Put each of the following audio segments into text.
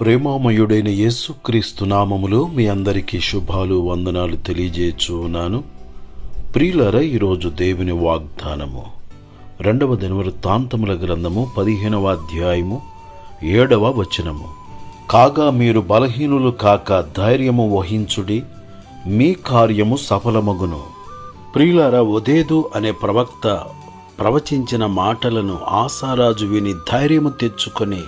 ప్రేమామయుడైన యేసుక్రీస్తు నామములో మీ అందరికీ శుభాలు వందనాలు తెలియజేయచ్చు ఉన్నాను ప్రియులర ఈరోజు దేవుని వాగ్దానము. రెండవ దినవృత్తాంతముల గ్రంథము పదిహేనవ అధ్యాయము ఏడవ వచనము. కాగా మీరు బలహీనులు కాక ధైర్యము వహించుడి మీ కార్యము సఫలమగును. ప్రియులర ఒదేదు అనే ప్రవక్త ప్రవచించిన మాటలను ఆశారాజు విని ధైర్యము తెచ్చుకొని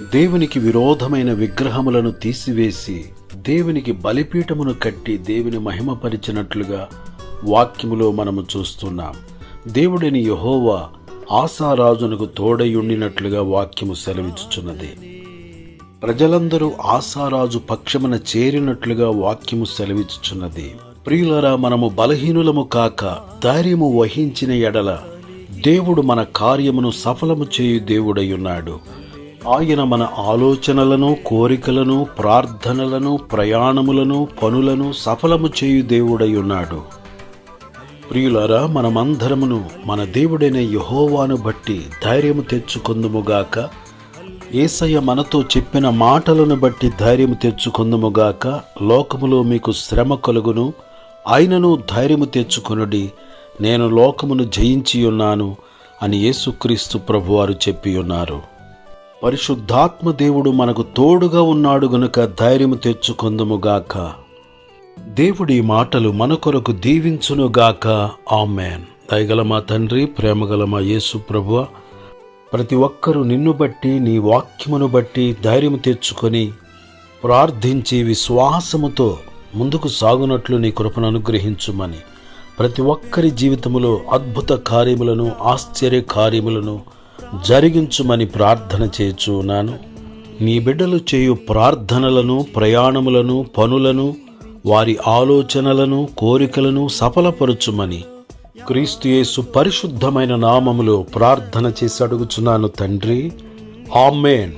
దేవునికి విరోధమైన విగ్రహములను తీసివేసి దేవునికి బలిపీఠమును కట్టి దేవుని మహిమపరిచినట్లుగా వాక్యములో మనము చూస్తున్నాం. దేవుడిని యహోవా ఆశారాజునకు తోడయుండినట్లుగా వాక్యము సెలవిచ్చుచున్నది. ప్రజలందరూ ఆశారాజు పక్షమున చేరినట్లుగా వాక్యము సెలవిచ్చుచున్నది. ప్రియులరా మనము బలహీనులము కాక ధైర్యము వహించిన ఎడల దేవుడు మన కార్యమును సఫలము చేయు దేవుడయ్యున్నాడు ఉన్నాడు. ఆయన మన ఆలోచనలను కోరికలను ప్రార్థనలను ప్రయాణములను పనులను సఫలము చేయు దేవుడై ఉన్నాడు. ప్రియులారా మనమందరమును మన దేవుడైన యహోవాను బట్టి ధైర్యము తెచ్చుకుందుముగాక ఏసయ్య మనతో చెప్పిన మాటలను బట్టి ధైర్యము తెచ్చుకుందుముగాక లోకములో మీకు శ్రమ కలుగును. ఆయనను ధైర్యము తెచ్చుకొనుడి. నేను లోకమును జయించి ఉన్నాను అని యేసుక్రీస్తు ప్రభువారు చెప్పి ఉన్నారు పరిశుద్ధాత్మ దేవుడు మనకు తోడుగా ఉన్నాడు గనుక ధైర్యము తెచ్చుకొందుముగాక. దేవుడి మాటలు మన కొరకు దీవించునుగాక. ఆమెన్. దయగల మా తండ్రి ప్రేమగల మా యేసు ప్రభువ ప్రతి ఒక్కరూ నిన్ను బట్టి నీ వాక్యమును బట్టి ధైర్యము తెచ్చుకొని ప్రార్థించి విశ్వాసముతో ముందుకు సాగునట్లు నీ కృపను అనుగ్రహించుమని ప్రతి ఒక్కరి జీవితములో అద్భుత కార్యములను ఆశ్చర్య కార్యములను జరిగించుమని ప్రార్థన చేయుచున్నాను నీ బిడ్డలు చేయు ప్రార్థనలను ప్రయాణములను పనులను వారి ఆలోచనలను కోరికలను సఫలపరుచుమని క్రీస్తుయేసు పరిశుద్ధమైన నామములో ప్రార్థన చేసి అడుగుచున్నాను తండ్రి. ఆమెన్.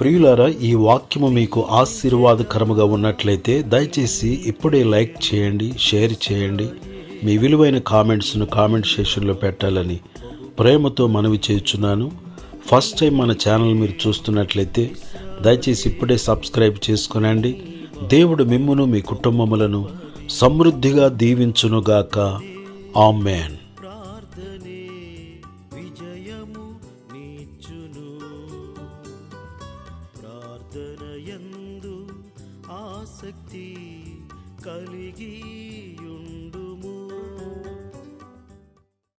ప్రియులారా ఈ వాక్యము మీకు ఆశీర్వాదకరముగా ఉన్నట్లయితే దయచేసి ఇప్పుడే లైక్ చేయండి షేర్ చేయండి. మీ విలువైన కామెంట్స్ను కామెంట్ సెషన్లో పెట్టాలని ప్రేమతో మనవి చేస్తున్నాను ఫస్ట్ టైం మన ఛానల్ మీరు చూస్తున్నట్లయితే దయచేసి ఇప్పుడే సబ్స్క్రైబ్ చేసుకునండి. దేవుడు మిమ్మును మీ కుటుంబములను సమృద్ధిగా దీవించునుగాక. ఆమెన్ ఆసక్తి కలిగి